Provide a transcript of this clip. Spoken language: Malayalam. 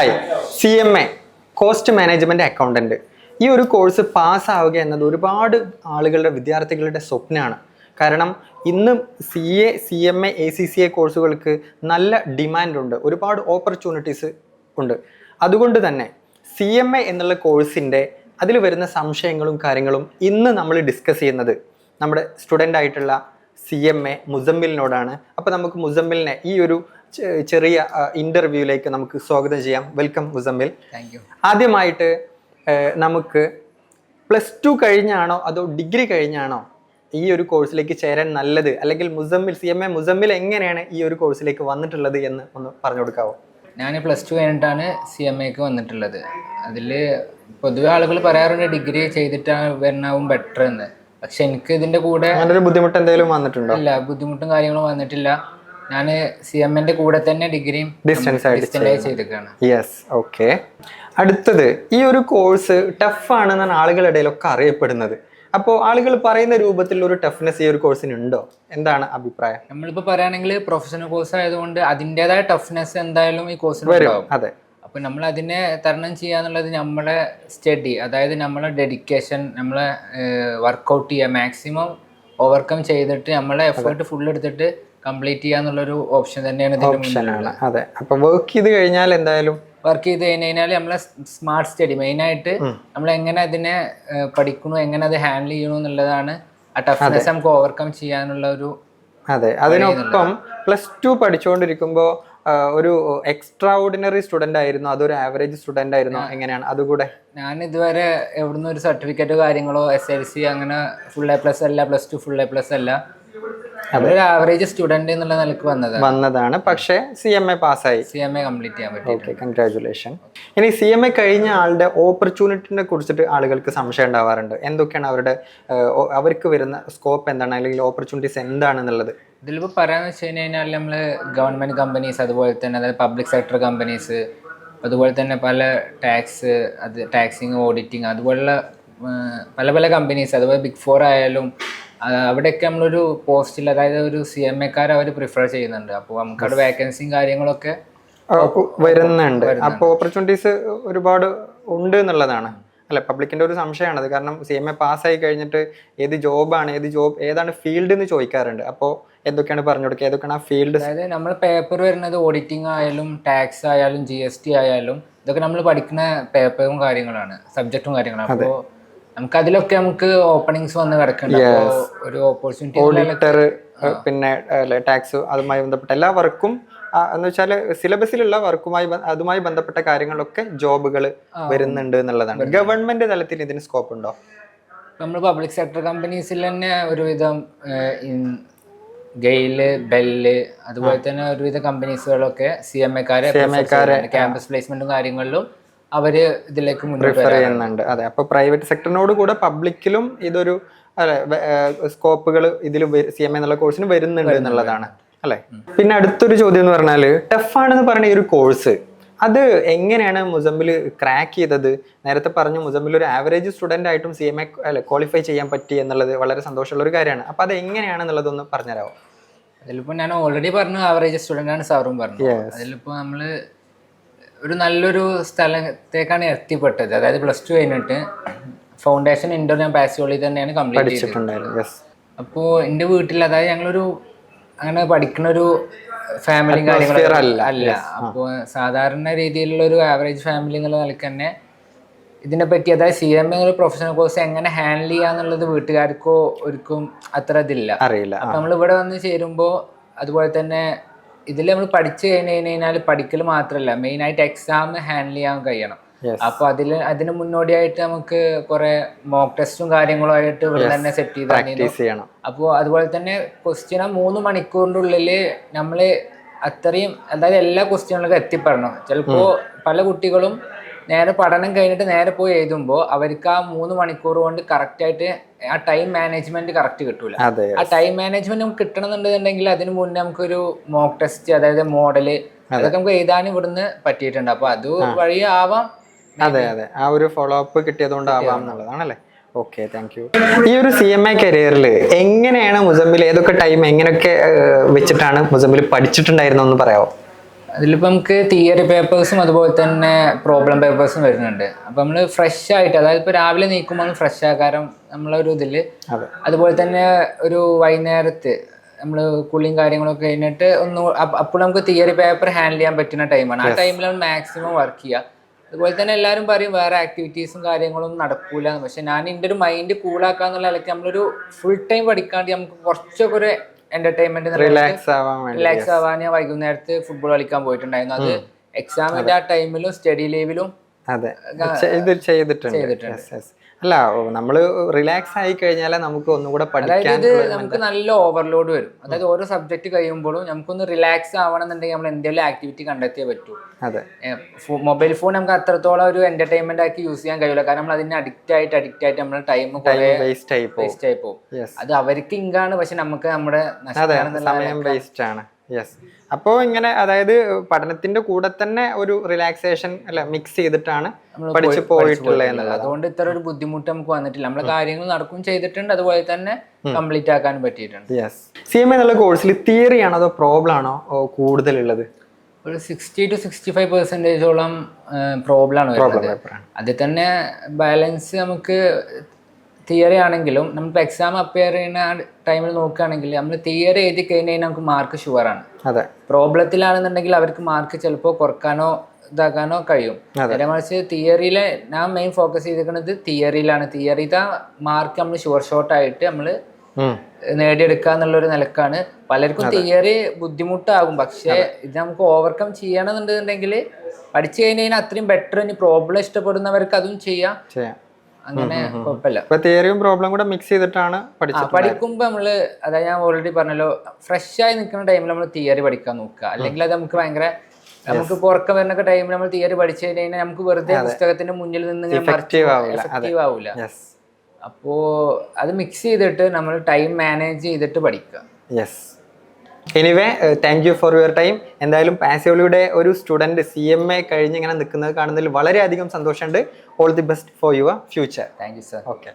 Hi C M A cost management accountant ഈ ഒരു കോഴ്സ് പാസ്സാവുക എന്നത് ഒരുപാട് ആളുകളുടെ വിദ്യാർത്ഥികളുടെ സ്വപ്നമാണ്. കാരണം ഇന്ന് C A C M A A C C A കോഴ്സുകൾക്ക് നല്ല ഡിമാൻഡുണ്ട് ഒരുപാട് ഓപ്പർച്യൂണിറ്റീസ് ഉണ്ട്. അതുകൊണ്ട് തന്നെ സി എം എ എന്നുള്ള കോഴ്സിന്റെ അതിൽ വരുന്ന സംശയങ്ങളും കാര്യങ്ങളും ഇന്ന് നമ്മൾ ഡിസ്കസ് ചെയ്യുന്നത് നമ്മുടെ സ്റ്റുഡന്റ് ആയിട്ടുള്ള സി എം എ മുസമ്മിലിനോടാണ്. അപ്പോൾ നമുക്ക് മുസമ്മിലിനെ ഈ ഒരു ചെറിയ ഇന്റർവ്യൂയിലേക്ക് നമുക്ക് സ്വാഗതം ചെയ്യാം. വെൽക്കം മുസമ്മിൽ. ആദ്യമായിട്ട് നമുക്ക് പ്ലസ് ടു കഴിഞ്ഞാണോ അതോ ഡിഗ്രി കഴിഞ്ഞാണോ ഈ ഒരു കോഴ്സിലേക്ക് ചേരാൻ നല്ലത്? അല്ലെങ്കിൽ Muzammil C M A Muzammil എങ്ങനെയാണ് ഈ ഒരു കോഴ്സിലേക്ക് വന്നിട്ടുള്ളത് എന്ന് ഒന്ന് പറഞ്ഞു കൊടുക്കാവോ? ഞാൻ പ്ലസ് ടു കഴിഞ്ഞിട്ടാണ് സി എം എക്ക് വന്നിട്ടുള്ളത്. അതിൽ പൊതുവെ ആളുകൾ പറയാറുണ്ട് ഡിഗ്രി ചെയ്തിട്ടാണ് വരണാവും ബെറ്റർ എന്ന്. പക്ഷെ എനിക്ക് ഇതിന്റെ കൂടെ ബുദ്ധിമുട്ട് എന്തെങ്കിലും വന്നിട്ടുണ്ടോ? ഇല്ല ബുദ്ധിമുട്ടും കാര്യങ്ങളും വന്നിട്ടില്ല. ഞാൻ സി എമ്മിന്റെ കൂടെ തന്നെ ഡിഗ്രിയും ഡിസ്റ്റൻസ് ആയിട്ട് ചെയ്തിരിക്കുകയാണ്. യെസ് ഓക്കെ അടുത്തത് ഈ ഒരു കോഴ്സ് ടഫ് ആണെന്നാണ് ആളുകളുടെ ഇടയിലൊക്കെ അറിയപ്പെടുന്നത്. അപ്പോൾ ആളുകൾ പറയുന്ന രൂപത്തിൽ ഒരു ടഫ്നെസ് ഈ ഒരു കോഴ്സിന് ഉണ്ടോ? എന്താണ് അഭിപ്രായം? നമ്മളിപ്പോൾ പറയുകയാണെങ്കിൽ പ്രൊഫഷണൽ കോഴ്സ് ആയതുകൊണ്ട് അതിന്റെതായ ടഫ്നെസ് എന്തായാലും ഈ കോഴ്സിന് വരും അതെ. അപ്പോൾ നമ്മൾ അതിനെ തരണം ചെയ്യാന്നുള്ളത് നമ്മളെ സ്റ്റഡി അതായത് നമ്മളെ ഡെഡിക്കേഷൻ നമ്മളെ വർക്കൗട്ട് ചെയ്യുക മാക്സിമം ഓവർകം ചെയ്തിട്ട് നമ്മളെ എഫേർട്ട് ഫുൾ എടുത്തിട്ട് കംപ്ലീറ്റ് ചെയ്യാന്നുള്ളൊരു ഓപ്ഷൻ തന്നെയാണ് ആണ്. അതെ. അപ്പൊ വർക്ക് ചെയ്ത് കഴിഞ്ഞാൽ എന്തായാലും വർക്ക് ചെയ്ത് കഴിഞ്ഞ് കഴിഞ്ഞാൽ നമ്മളെ സ്മാർട്ട് സ്റ്റഡി മെയിൻ ആയിട്ട് നമ്മൾ എങ്ങനെ അതിനെ പഠിക്കണു എങ്ങനെ അത് ഹാൻഡിൽ ചെയ്യണു എന്നുള്ളതാണ് ആ ടഫ്നെസ് നമുക്ക് ഓവർകം ചെയ്യാനുള്ള ഒരു അതെ. അതിനൊപ്പം പ്ലസ് ടു പഠിച്ചുകൊണ്ടിരിക്കുമ്പോൾ ഒരു എക്സ്ട്രാ ഓർഡിനറി സ്റ്റുഡന്റ് ആയിരുന്നു. അതൊരു ആവറേജ് സ്റ്റുഡന്റ് ആയിരുന്നു. എങ്ങനെയാണ്? അതുകൂടെ. ഞാൻ ഇതുവരെ എവിടുന്ന് ഒരു സർട്ടിഫിക്കറ്റോ കാര്യങ്ങളോ എസ് എൽ സി അങ്ങനെ ഫുൾ എ പ്ലസ് അല്ല plus two full A plus അല്ല ആവറേജ് സ്റ്റുഡന്റ് എന്നുള്ള നിലയ്ക്ക് വന്നത് വന്നതാണ്. പക്ഷേ സി എം എ പാസ്സായി. സി എം എ കംപ്ലീറ്റ് ചെയ്യാൻ പറ്റും ഓക്കെ കൺഗ്രാചുലേഷൻ ഇനി സി എം എ കഴിഞ്ഞ ആളുടെ ഓപ്പർച്യൂണിറ്റിനെ കുറിച്ചിട്ട് ആളുകൾക്ക് സംശയം ഉണ്ടാവാറുണ്ട്. എന്തൊക്കെയാണ് അവരുടെ അവർക്ക് വരുന്ന സ്കോപ്പ് എന്താണ്? അല്ലെങ്കിൽ ഓപ്പർച്യൂണിറ്റീസ് എന്താണെന്നുള്ളത്. ഇതിലിപ്പോൾ പറയാന്ന് വെച്ച് കഴിഞ്ഞ് കഴിഞ്ഞാൽ നമ്മൾ ഗവൺമെന്റ് കമ്പനീസ് അതുപോലെ തന്നെ അതായത് പബ്ലിക് സെക്ടർ കമ്പനീസ് അതുപോലെ തന്നെ പല ടാക്സ് അത് ടാക്സിങ് ഓഡിറ്റിങ് അതുപോലുള്ള പല പല കമ്പനീസ് അതുപോലെ ബിഗ് ഫോർ ആയാലും അവിടെയൊക്കെ നമ്മളൊരു പോസ്റ്റിൽ അതായത് ഒരു സി എം എക്കാർ അവർ പ്രിഫർ ചെയ്യുന്നുണ്ട്. അപ്പോൾ നമുക്ക് അവിടെ വേക്കൻസിയും കാര്യങ്ങളൊക്കെ വരുന്നുണ്ട്. അപ്പോൾ ഓപ്പർച്യൂണിറ്റീസ് ഒരുപാട് ഉണ്ട് എന്നുള്ളതാണ്. അല്ലെ പബ്ലിക്കിന്റെ ഒരു സംശയമാണത് കാരണം സി എം എ പാസ്സായി കഴിഞ്ഞിട്ട് ഏത് ജോബാണ് ഏത് ജോബ് ഏതാണ് ഫീൽഡ് എന്ന് ചോദിക്കാറുണ്ട്. അപ്പോൾ എന്തൊക്കെയാണ് പറഞ്ഞു കൊടുക്കുക? ഏതൊക്കെയാണ് ആ ഫീൽഡ് അതായത് നമ്മൾ പേപ്പർ വരുന്നത് ഓഡിറ്റിംഗ് ആയാലും ടാക്സ് ആയാലും ജി എസ് ടി ആയാലും ഇതൊക്കെ നമ്മൾ പഠിക്കുന്ന പേപ്പറും കാര്യങ്ങളാണ് സബ്ജക്റ്റും കാര്യങ്ങളാണ്. അപ്പോൾ നമുക്ക് അതിലൊക്കെ നമുക്ക് ഓപ്പണിങ്സ് വന്ന് കിടക്കുന്നുണ്ട്. ഒരു ഓപ്പർച്യൂണിറ്റി ഓഡിറ്റർ പിന്നെ ടാക്സ് അതുമായി ബന്ധപ്പെട്ട എല്ലാ വർക്കും എന്ന് വെച്ചാൽ സിലബസിലുള്ള വർക്കുമായി അതുമായി ബന്ധപ്പെട്ട കാര്യങ്ങളൊക്കെ ജോബുകൾ വരുന്നുണ്ട് എന്നുള്ളതാണ്. ഗവൺമെന്റ് തലത്തിൽ ഇതിന് സ്കോപ്പ് ഉണ്ടോ? നമ്മൾ പബ്ലിക് സെക്ടർ കമ്പനീസിൽ തന്നെ ഒരുവിധം ഗെയിൽ ബെല്ല് അതുപോലെ തന്നെ ഒരുവിധ കമ്പനീസുകളൊക്കെ സി എം എക്കാരെ ക്യാമ്പസ് പ്ലേസ്മെന്റും കാര്യങ്ങളിലും അവർ ഇതിലേക്ക് പ്രിഫർ ചെയ്യുന്നുണ്ട്. അതെ അപ്പൊ പ്രൈവറ്റ് സെക്ടറിനോട് കൂടെ പബ്ലിക്കിലും ഇതൊരു അല്ലെ സ്കോപ്പുകൾ ഇതിൽ സി എം എന്നുള്ള കോഴ്സിന് വരുന്നുണ്ട് എന്നുള്ളതാണ് അല്ലെ? പിന്നെ അടുത്തൊരു ചോദ്യം എന്ന് പറഞ്ഞാൽ ടഫ് ആണെന്ന് പറയുന്ന ഈ ഒരു കോഴ്സ് അത് എങ്ങനെയാണ് മുസമ്മിൽ ക്രാക്ക് ചെയ്തത്? നേരത്തെ പറഞ്ഞു മുസമ്മിൽ ഒരു ആവറേജ് സ്റ്റുഡന്റ് ആയിട്ടും സി എം എ അല്ലെ ക്വാളിഫൈ ചെയ്യാൻ പറ്റി എന്നുള്ളത് വളരെ സന്തോഷമുള്ള ഒരു കാര്യമാണ്. അപ്പൊ അത് എങ്ങനെയാണെന്നുള്ളതൊന്ന് പറഞ്ഞുതരാമോ അതിലിപ്പോ ഞാൻ ഓൾറെഡി പറഞ്ഞു ആവറേജ് സ്റ്റുഡന്റ് ആണ് സാറും പറഞ്ഞു. അതിലിപ്പോ നമ്മൾ ഒരു നല്ലൊരു സ്ഥലത്തേക്കാണ് എത്തിപ്പെട്ടത്. അതായത് പ്ലസ് ടു കഴിഞ്ഞിട്ട് ഫൗണ്ടേഷൻ ഇൻഡോർ ഞാൻ പാസിയോളി തന്നെയാണ് കംപ്ലീറ്റ് ചെയ്തിട്ടുണ്ടായിരുന്നത് അപ്പോൾ എന്റെ വീട്ടിൽ അതായത് ഞങ്ങളൊരു അങ്ങനെ പഠിക്കുന്ന ഒരു ഫാമിലി കാര്യങ്ങളല്ല അല്ല. അപ്പോൾ സാധാരണ രീതിയിലുള്ള ഒരു ആവറേജ് ഫാമിലി എന്നുള്ള നിലയ്ക്ക് തന്നെ ഇതിനെ പറ്റി അതായത് C M A professional course എങ്ങനെ ഹാൻഡിൽ ചെയ്യാന്നുള്ളത് വീട്ടുകാർക്കോ ഒരിക്കും അത്ര ഇതില്ല. അറിയില്ല. അപ്പം നമ്മൾ ഇവിടെ വന്ന് ചേരുമ്പോൾ അതുപോലെ തന്നെ ഇതിൽ നമ്മൾ പഠിച്ചു കഴിഞ്ഞ് കഴിഞ്ഞാൽ പഠിക്കൽ മാത്രമല്ല മെയിൻ ആയിട്ട് എക്സാം ഹാൻഡിൽ ചെയ്യാൻ കഴിയണം. അപ്പൊ അതിൽ അതിന് മുന്നോടിയായിട്ട് നമുക്ക് കുറെ മോക്ക് ടെസ്റ്റും കാര്യങ്ങളും ആയിട്ട് ഇവിടെ തന്നെ സെറ്റ് ചെയ്ത് അപ്പോൾ അതുപോലെ തന്നെ ക്വസ്റ്റ്യൻ മൂന്ന് മണിക്കൂറിന്റെ ഉള്ളിൽ നമ്മൾ അത്രയും അതായത് എല്ലാ ക്വസ്റ്റ്യനുകളും എത്തിപ്പെടണം. ചിലപ്പോൾ പല കുട്ടികളും നേരെ പഠനം കഴിഞ്ഞിട്ട് നേരെ പോയി എഴുതുമ്പോൾ അവർക്ക് ആ മൂന്ന് മണിക്കൂർ കൊണ്ട് കറക്റ്റ് ആയിട്ട് ആ ടൈം മാനേജ്മെന്റ് കറക്റ്റ് കിട്ടൂല. ആ ടൈം മാനേജ്മെന്റ് നമുക്ക് കിട്ടണമെന്നുണ്ടെന്നുണ്ടെങ്കിൽ അതിന് മുന്നേ നമുക്കൊരു മോക്ക് ടെസ്റ്റ് അതായത് മോഡൽ അതൊക്കെ നമുക്ക് എഴുതാൻ ഇവിടുന്ന് പറ്റിയിട്ടുണ്ട്. അപ്പൊ അത് വഴി ആവാം. അതെ അതെ. ആ ഒരു ഫോളോ അപ്പ് കിട്ടിയതുകൊണ്ടാവാം എന്നുള്ളതാണല്ലേ? ഓക്കെ താങ്ക് യു ഈ ഒരു സി എം ഐ കരിയറിൽ എങ്ങനെയാണ് മുസമ്മിൽ ഏതൊക്കെ ടൈം എങ്ങനെയൊക്കെ വെച്ചിട്ടാണ് മുസമ്മിൽ പഠിച്ചിട്ടുണ്ടായിരുന്നതെന്ന് പറയാമോ അതിലിപ്പോൾ നമുക്ക് തിയറി പേപ്പേഴ്സും അതുപോലെ തന്നെ പ്രോബ്ലം പേപ്പേഴ്സും വരുന്നുണ്ട്. അപ്പോൾ നമ്മൾ ഫ്രഷ് ആയിട്ട് അതായത് ഇപ്പോൾ രാവിലെ നീക്കുമ്പോൾ ഫ്രഷ് ആക്കാരം നമ്മളൊരു ഇതിൽ അതെ. അതുപോലെ തന്നെ ഒരു വൈകുന്നേരത്ത് നമ്മൾ കുളിയും കാര്യങ്ങളൊക്കെ കഴിഞ്ഞിട്ട് ഒന്ന് അപ്പോൾ നമുക്ക് തിയറി പേപ്പർ ഹാൻഡിൽ ചെയ്യാൻ പറ്റുന്ന ടൈമാണ് ആ ടൈമിൽ നമ്മൾ മാക്സിമം വർക്ക് ചെയ്യുക അതുപോലെ തന്നെ എല്ലാവരും പറയും വേറെ ആക്ടിവിറ്റീസും കാര്യങ്ങളും നടക്കൂല. പക്ഷെ ഞാൻ എന്റെ ഒരു മൈൻഡ് കൂളാക്കാന്നുള്ള നിലയ്ക്ക് നമ്മളൊരു ഫുൾ ടൈം പഠിക്കാണ്ട് നമുക്ക് കുറച്ചൊക്കെ ഒരു എന്റർടൈൻമെന്റ് റിലാക്സ് ആവാൻ റിലാക്സ് ആവാൻ ഞാൻ വൈകുന്നേരത്ത് ഫുട്ബോൾ കളിക്കാൻ പോയിട്ടുണ്ടായിരുന്നു. അത് എക്സാമിന്റെ ആ ടൈമിലും സ്റ്റഡി ലീവിലും അതെ. ഇത് ചെയ്തിട്ടുണ്ട്. അല്ല നമ്മൾ റിലാക്സ് ആയി കഴിഞ്ഞാലേ നമുക്ക് ഒന്നുകൂടെ പഠിക്കാൻ നമുക്ക് നല്ല ഓവർലോഡ് വരും. അതായത് ഓരോ സബ്ജക്ട് കഴിയുമ്പോഴും നമുക്കൊന്ന് റിലാക്സ് ആവണമെന്നുണ്ടെങ്കിൽ നമ്മൾ എന്തെങ്കിലും ആക്ടിവിറ്റി കണ്ടെത്തിയേ പറ്റൂ. അതെ. മൊബൈൽ ഫോൺ നമുക്ക് അത്രത്തോളം ഒരു എന്റർടൈൻമെന്റ് ആക്കി യൂസ് ചെയ്യാൻ കഴിയില്ല. കാരണം നമ്മൾ അതിന് അഡിക്റ്റ് ആയിട്ട് അഡിക്റ്റ് ആയിട്ട് നമ്മുടെ ടൈം വേസ്റ്റ് ആയി പോകും. വേസ്റ്റ് ആയി പോകും. അത് അവർക്ക് ഇങ്കാണ് പക്ഷെ നമുക്ക് നമ്മുടെ സമയം വേസ്റ്റ് ആണ്. യെസ് അപ്പോൾ ഇങ്ങനെ അതായത് പഠനത്തിന്റെ കൂടെ തന്നെ ഒരു റിലാക്സേഷൻ അല്ല മിക്സ് ചെയ്തിട്ടാണ് പഠിച്ചു പോയി- പോയിട്ടുള്ളത് അതുകൊണ്ട് ഇത്ര ഒരു ബുദ്ധിമുട്ട് നമുക്ക് വന്നിട്ടില്ല. നമ്മളെ കാര്യങ്ങൾ നടക്കും ചെയ്തിട്ടുണ്ട്. അതുപോലെ തന്നെ കംപ്ലീറ്റ് ആക്കാൻ പറ്റിയിട്ടുണ്ട്. യെസ് സി എം എന്നുള്ള കോഴ്സിൽ തിയറി ആണോ അതോ പ്രോബ്ലം ആണോ കൂടുതലുള്ളത്? ഒരു സിക്സ്റ്റി ടു സിക്സ്റ്റി ഫൈവ് പെർസെന്റേജോളം പ്രോബ്ലമാണ് വരുന്നത്. അതിൽ തന്നെ ബാലൻസ് നമുക്ക് തിയറി ആണെങ്കിലും നമുക്ക് എക്സാം അപ്പിയർ ചെയ്യുന്ന ടൈമിൽ നോക്കുകയാണെങ്കിൽ നമ്മൾ തിയറി എഴുതി കഴിഞ്ഞ് കഴിഞ്ഞാൽ നമുക്ക് മാർക്ക് ഷുവറാണ് അതെ. പ്രോബ്ലത്തിലാണെന്നുണ്ടെങ്കിൽ അവർക്ക് മാർക്ക് ചിലപ്പോൾ കുറക്കാനോ ഇതാക്കാനോ കഴിയും. നേരെ മറിച്ച് തിയറിയിലെ ഞാൻ മെയിൻ ഫോക്കസ് ചെയ്തിരിക്കുന്നത് തിയറിയിലാണ് തിയറി ഇതാ മാർക്ക് നമ്മൾ ഷുവർ ഷോട്ട് ആയിട്ട് നമ്മൾ. നേടിയെടുക്കുക എന്നുള്ളൊരു നിലക്കാണ്. പലർക്കും തിയറി ബുദ്ധിമുട്ടാകും. പക്ഷേ ഇത് നമുക്ക് ഓവർകം ചെയ്യണമെന്നുണ്ടെന്നുണ്ടെങ്കിൽ പഠിച്ചു കഴിഞ്ഞ് കഴിഞ്ഞാൽ അത്രയും ബെറ്റർ ഇനി പ്രോബ്ലം ഇഷ്ടപ്പെടുന്നവർക്ക് അതും ചെയ്യാം. അങ്ങനെ കുഴപ്പമില്ല. ഇപ്പൊ തിയറിയും പ്രോബ്ലം കൂടെ മിക്സ് ചെയ്തിട്ടാണ് പഠിച്ചത് പഠിക്കുമ്പോൾ നമ്മൾ അതായത് ഞാൻ ഓൾറെഡി പറഞ്ഞല്ലോ ഫ്രഷ് ആയി നിൽക്കുന്ന ടൈമിൽ നമ്മൾ തിയറി പഠിക്കാൻ നോക്കുക. അല്ലെങ്കിൽ അത് നമുക്ക് ഭയങ്കര നമുക്ക് പുറക്കം വരുന്ന ടൈമിൽ നമ്മൾ തിയറി പഠിച്ചു കഴിഞ്ഞാൽ നമുക്ക് വെറുതെ പുസ്തകത്തിന്റെ മുന്നിൽ നിന്ന് ആവൂല. ആവില്ല. അപ്പോ അത് മിക്സ് ചെയ്തിട്ട് നമ്മൾ ടൈം മാനേജ് ചെയ്തിട്ട് പഠിക്കുക. Yes anyway thank you for your time എന്തായാലും പാസിയോളിയുടെ ഒരു സ്റ്റുഡന്റ് സി എം എ കഴിഞ്ഞ് ഇങ്ങനെ നിൽക്കുന്നത് കാണുന്നതിൽ വളരെയധികം സന്തോഷമുണ്ട്. All the best for your future thank you sir okay